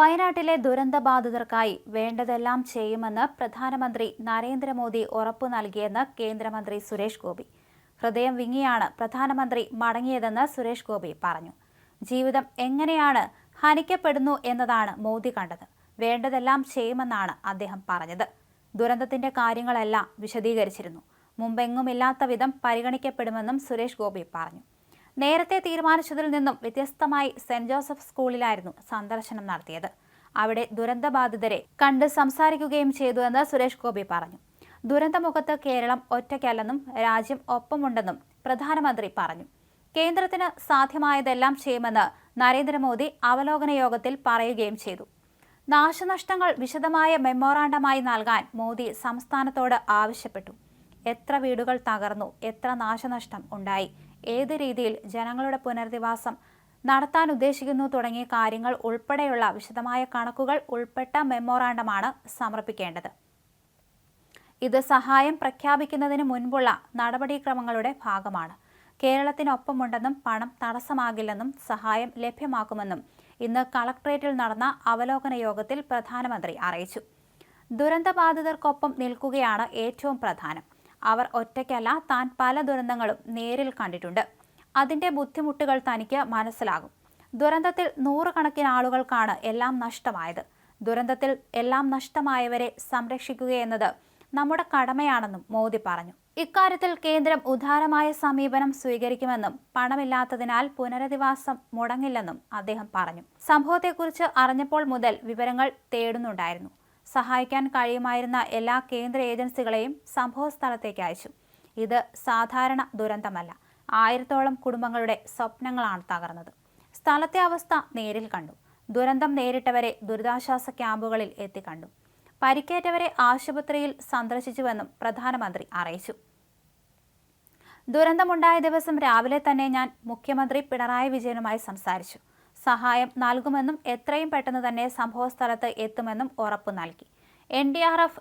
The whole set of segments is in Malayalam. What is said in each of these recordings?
വയനാട്ടിലെ ദുരന്തബാധിതർക്കായി വേണ്ടതെല്ലാം ചെയ്യുമെന്ന് പ്രധാനമന്ത്രി നരേന്ദ്രമോദി ഉറപ്പു നൽകിയെന്ന് കേന്ദ്രമന്ത്രി സുരേഷ് ഗോപി. ഹൃദയം വിങ്ങിയാണ് പ്രധാനമന്ത്രി മടങ്ങിയതെന്ന് സുരേഷ് ഗോപി പറഞ്ഞു. ജീവിതം എങ്ങനെയാണ് ഹനിക്കപ്പെടുന്നു എന്നതാണ് മോദി കണ്ടത്. വേണ്ടതെല്ലാം ചെയ്യുമെന്നാണ് അദ്ദേഹം പറഞ്ഞത്. ദുരന്തത്തിന്റെ കാര്യങ്ങളെല്ലാം വിശദീകരിച്ചിരുന്നു. മുമ്പെങ്ങുമില്ലാത്ത വിധം പരിഗണിക്കപ്പെടുമെന്നും സുരേഷ് ഗോപി പറഞ്ഞു. നേരത്തെ തീരുമാനിച്ചതിൽ നിന്നും വ്യത്യസ്തമായി സെന്റ് ജോസഫ് സ്കൂളിലായിരുന്നു സന്ദർശനം നടത്തിയത്. അവിടെ ദുരന്തബാധിതരെ കണ്ട് സംസാരിക്കുകയും ചെയ്തുവെന്ന് സുരേഷ് ഗോപി പറഞ്ഞു. ദുരന്തമുഖത്ത് കേരളം ഒറ്റയ്ക്കല്ലെന്നും രാജ്യം ഒപ്പമുണ്ടെന്നും പ്രധാനമന്ത്രി പറഞ്ഞു. കേന്ദ്രത്തിന് സാധ്യമായതെല്ലാം ചെയ്യുമെന്ന് നരേന്ദ്രമോദി അവലോകന യോഗത്തിൽ പറയുകയും ചെയ്തു. നാശനഷ്ടങ്ങൾ വിശദമായ മെമ്മോറാണ്ടമായി നൽകാൻ മോദി സംസ്ഥാനത്തോട് ആവശ്യപ്പെട്ടു. എത്ര വീടുകൾ തകർന്നു എത്ര നാശനഷ്ടം ഉണ്ടായി ഏത് രീതിയിൽ ജനങ്ങളുടെ പുനരധിവാസം നടത്താൻ ഉദ്ദേശിക്കുന്നു തുടങ്ങിയ കാര്യങ്ങൾ ഉൾപ്പെടെയുള്ള വിശദമായ കണക്കുകൾ ഉൾപ്പെട്ട മെമ്മോറാണ്ടമാണ് സമർപ്പിക്കേണ്ടത്. ഇത് സഹായം പ്രഖ്യാപിക്കുന്നതിന് മുൻപുള്ള നടപടിക്രമങ്ങളുടെ ഭാഗമാണ്. കേരളത്തിനൊപ്പമുണ്ടെന്നും പണം തടസ്സമാകില്ലെന്നും സഹായം ലഭ്യമാക്കുമെന്നും ഇന്ന് കളക്ട്രേറ്റിൽ നടന്ന അവലോകന യോഗത്തിൽ പ്രധാനമന്ത്രി അറിയിച്ചു. ദുരന്തബാധിതർക്കൊപ്പം നിൽക്കുകയാണ് ഏറ്റവും പ്രധാനം. അവർ ഒറ്റയ്ക്കല്ല താൻ പല ദുരന്തങ്ങളും നേരിൽ കണ്ടിട്ടുണ്ട്. അതിന്റെ ബുദ്ധിമുട്ടുകൾ തനിക്ക് മനസ്സിലാകും. ദുരന്തത്തിൽ നൂറുകണക്കിന് ആളുകൾക്കാണ് എല്ലാം നഷ്ടമായത്. ദുരന്തത്തിൽ എല്ലാം നഷ്ടമായവരെ സംരക്ഷിക്കുകയെന്നത് നമ്മുടെ കടമയാണെന്നും മോദി പറഞ്ഞു. ഇക്കാര്യത്തിൽ കേന്ദ്രം ഉദാരമായ സമീപനം സ്വീകരിക്കുമെന്നും പണമില്ലാത്തതിനാൽ പുനരധിവാസം മുടങ്ങില്ലെന്നും അദ്ദേഹം പറഞ്ഞു. സംഭവത്തെക്കുറിച്ച് അറിഞ്ഞപ്പോൾ മുതൽ വിവരങ്ങൾ തേടുന്നുണ്ടായിരുന്നു. സഹായിക്കാൻ കഴിയുമായിരുന്ന എല്ലാ കേന്ദ്ര ഏജൻസികളെയും സംഭവ സ്ഥലത്തേക്ക് അയച്ചു. ഇത് സാധാരണ ദുരന്തമല്ല. ആയിരത്തോളം കുടുംബങ്ങളുടെ സ്വപ്നങ്ങളാണ് തകർന്നത്. സ്ഥലത്തെ അവസ്ഥ നേരിൽ കണ്ടു. ദുരന്തം നേരിട്ടവരെ ദുരിതാശ്വാസ ക്യാമ്പുകളിൽ എത്തിക്കണ്ടു. പരിക്കേറ്റവരെ ആശുപത്രിയിൽ സന്ദർശിച്ചുവെന്നും പ്രധാനമന്ത്രി അറിയിച്ചു. ദുരന്തമുണ്ടായ ദിവസം രാവിലെ തന്നെ ഞാൻ മുഖ്യമന്ത്രി പിണറായി വിജയനുമായി സംസാരിച്ചു. സഹായം നൽകുമെന്നും എത്രയും പെട്ടെന്ന് തന്നെ സംഭവസ്ഥലത്ത് എത്തുമെന്നും ഉറപ്പ് നൽകി. N D R F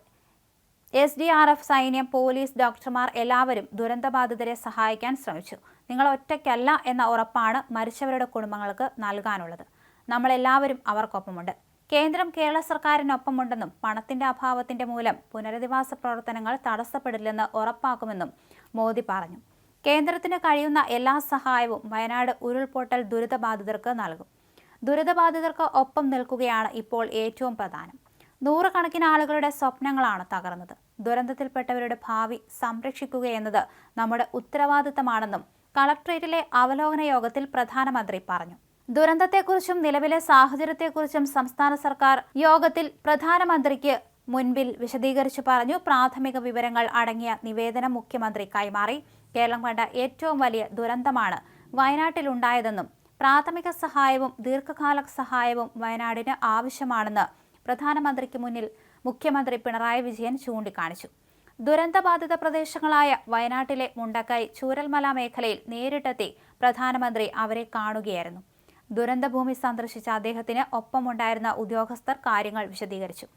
S D R F സൈന്യം പോലീസ് ഡോക്ടർമാർ എല്ലാവരും ദുരന്തബാധിതരെ സഹായിക്കാൻ ശ്രമിച്ചു. നിങ്ങൾ ഒറ്റയ്ക്കല്ല എന്ന ഉറപ്പാണ് മരിച്ചവരുടെ കുടുംബങ്ങൾക്ക് നൽകാനുള്ളത്. നമ്മളെല്ലാവരും അവർക്കൊപ്പമുണ്ട്. കേന്ദ്രം കേരള സർക്കാരിനൊപ്പമുണ്ടെന്നും പണത്തിന്റെ അഭാവത്തിന്റെ മൂലം പുനരധിവാസ പ്രവർത്തനങ്ങൾ തടസ്സപ്പെടില്ലെന്ന് ഉറപ്പാക്കുമെന്നും മോദി പറഞ്ഞു. കേന്ദ്രത്തിന് കഴിയുന്ന എല്ലാ സഹായവും വയനാട് ഉരുൾപൊട്ടൽ ദുരിതബാധിതർക്ക് നൽകും. ദുരിതബാധിതർക്ക് ഒപ്പം നിൽക്കുകയാണ് ഇപ്പോൾ ഏറ്റവും പ്രധാനം. നൂറുകണക്കിന് ആളുകളുടെ സ്വപ്നങ്ങളാണ് തകർന്നത്. ദുരന്തത്തിൽപ്പെട്ടവരുടെ ഭാവി സംരക്ഷിക്കുകയെന്നത് നമ്മുടെ ഉത്തരവാദിത്തമാണെന്നും കളക്ട്രേറ്റിലെ അവലോകന യോഗത്തിൽ പ്രധാനമന്ത്രി പറഞ്ഞു. ദുരന്തത്തെക്കുറിച്ചും നിലവിലെ സാഹചര്യത്തെക്കുറിച്ചും സംസ്ഥാന സർക്കാർ യോഗത്തിൽ പ്രധാനമന്ത്രിക്ക് മുൻപിൽ വിശദീകരിച്ചു പറഞ്ഞു. പ്രാഥമിക വിവരങ്ങൾ അടങ്ങിയ നിവേദനം മുഖ്യമന്ത്രി കൈമാറി. കേരളം കണ്ട ഏറ്റവും വലിയ ദുരന്തമാണ് വയനാട്ടിലുണ്ടായതെന്നും പ്രാഥമിക സഹായവും ദീർഘകാല സഹായവും വയനാടിന് ആവശ്യമാണെന്ന് പ്രധാനമന്ത്രിക്ക് മുന്നിൽ മുഖ്യമന്ത്രി പിണറായി വിജയൻ ചൂണ്ടിക്കാണിച്ചു. ദുരന്തബാധിത പ്രദേശങ്ങളായ വയനാട്ടിലെ മുണ്ടക്കൈ ചൂരൽമല മേഖലയിൽ നേരിട്ടെത്തി പ്രധാനമന്ത്രി അവരെ കാണുകയായിരുന്നു. ദുരന്തഭൂമി സന്ദർശിച്ച അദ്ദേഹത്തിന് ഒപ്പമുണ്ടായിരുന്ന ഉദ്യോഗസ്ഥർ കാര്യങ്ങൾ വിശദീകരിച്ചു.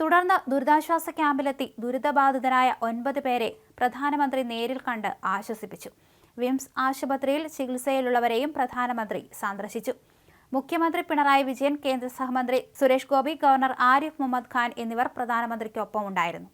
തുടർന്ന് ദുരിതാശ്വാസ ക്യാമ്പിലെത്തി ദുരിതബാധിതരായ ഒൻപത് പേരെ പ്രധാനമന്ത്രി നേരിൽ കണ്ട് ആശ്വസിപ്പിച്ചു. വിംസ് ആശുപത്രിയിൽ ചികിത്സയിലുള്ളവരെയും പ്രധാനമന്ത്രി സന്ദർശിച്ചു. മുഖ്യമന്ത്രി പിണറായി വിജയൻ കേന്ദ്ര സഹമന്ത്രി സുരേഷ് ഗോപി ഗവർണർ ആരിഫ് മുഹമ്മദ് ഖാൻ എന്നിവർ പ്രധാനമന്ത്രിക്കൊപ്പം ഉണ്ടായിരുന്നു.